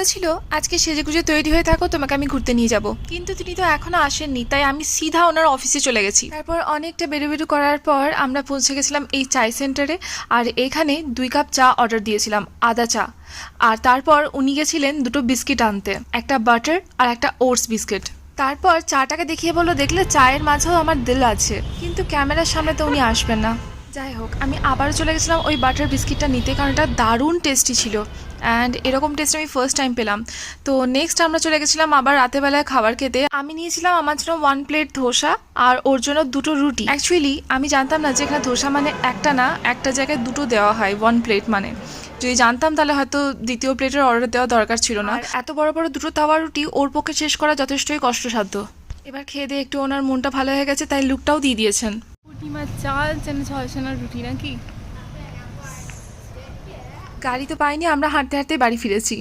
বলেছিল, আজকে সেজে গুজে তৈরি হয়ে থাকো, তোমাকে আমি ঘুরতে নিয়ে যাব। কিন্তু তিনি তো এখনও আসেননি, তাই আমি সিধা ওনার অফিসে চলে গেছি। তারপর অনেকটা বেরু বেরু করার পর আমরা পৌঁছে গেছিলাম এই চাই সেন্টারে, আর এখানে দুই কাপ চা অর্ডার দিয়েছিলাম, আদা চা। আর তারপর উনি গেছিলেন দুটো বিস্কিট আনতে, একটা বাটার আর একটা ওটস বিস্কিট। তারপর চাটাকে দেখিয়ে বলল, দেখলে চায়ের মাঝেও আমার দিল আছে। কিন্তু ক্যামেরার সামনে তো উনি আসবেন না। যাই হোক, আমি আবারও চলে গেছিলাম ওই বাটার বিস্কিটটা নিতে, কারণ এটা দারুণ টেস্টি ছিল। অ্যান্ড এরকম টেস্ট আমি ফার্স্ট টাইম পেলাম। তো নেক্সট আমরা চলে গেছিলাম আবার রাতেবেলায় খাবার খেতে। আমি নিয়েছিলাম আমার জন্য ওয়ান প্লেট ধোসা আর ওর জন্য দুটো রুটি। অ্যাকচুয়ালি আমি জানতাম না যে এখানে ধোসা মানে একটা না একটা জায়গায় দুটো দেওয়া হয় ওয়ান প্লেট মানে। যদি জানতাম তাহলে হয়তো দ্বিতীয় প্লেটের অর্ডার দেওয়া দরকার ছিল না। এত বড় বড় দুটো তাওয়া রুটি ওর পক্ষে শেষ করা যথেষ্টই কষ্টসাধ্য। এবার খেয়ে দিয়ে একটু ওনার মনটা ভালো হয়ে গেছে তাই লুকটাও দিয়ে দিয়েছেন। পূর্ণিমার চাল যেন ছয় সেনার রুটি নাকি? গাড়ি তো পাইনি আমরা হাঁটতে হাঁটতে বাড়ি ফিরেছি।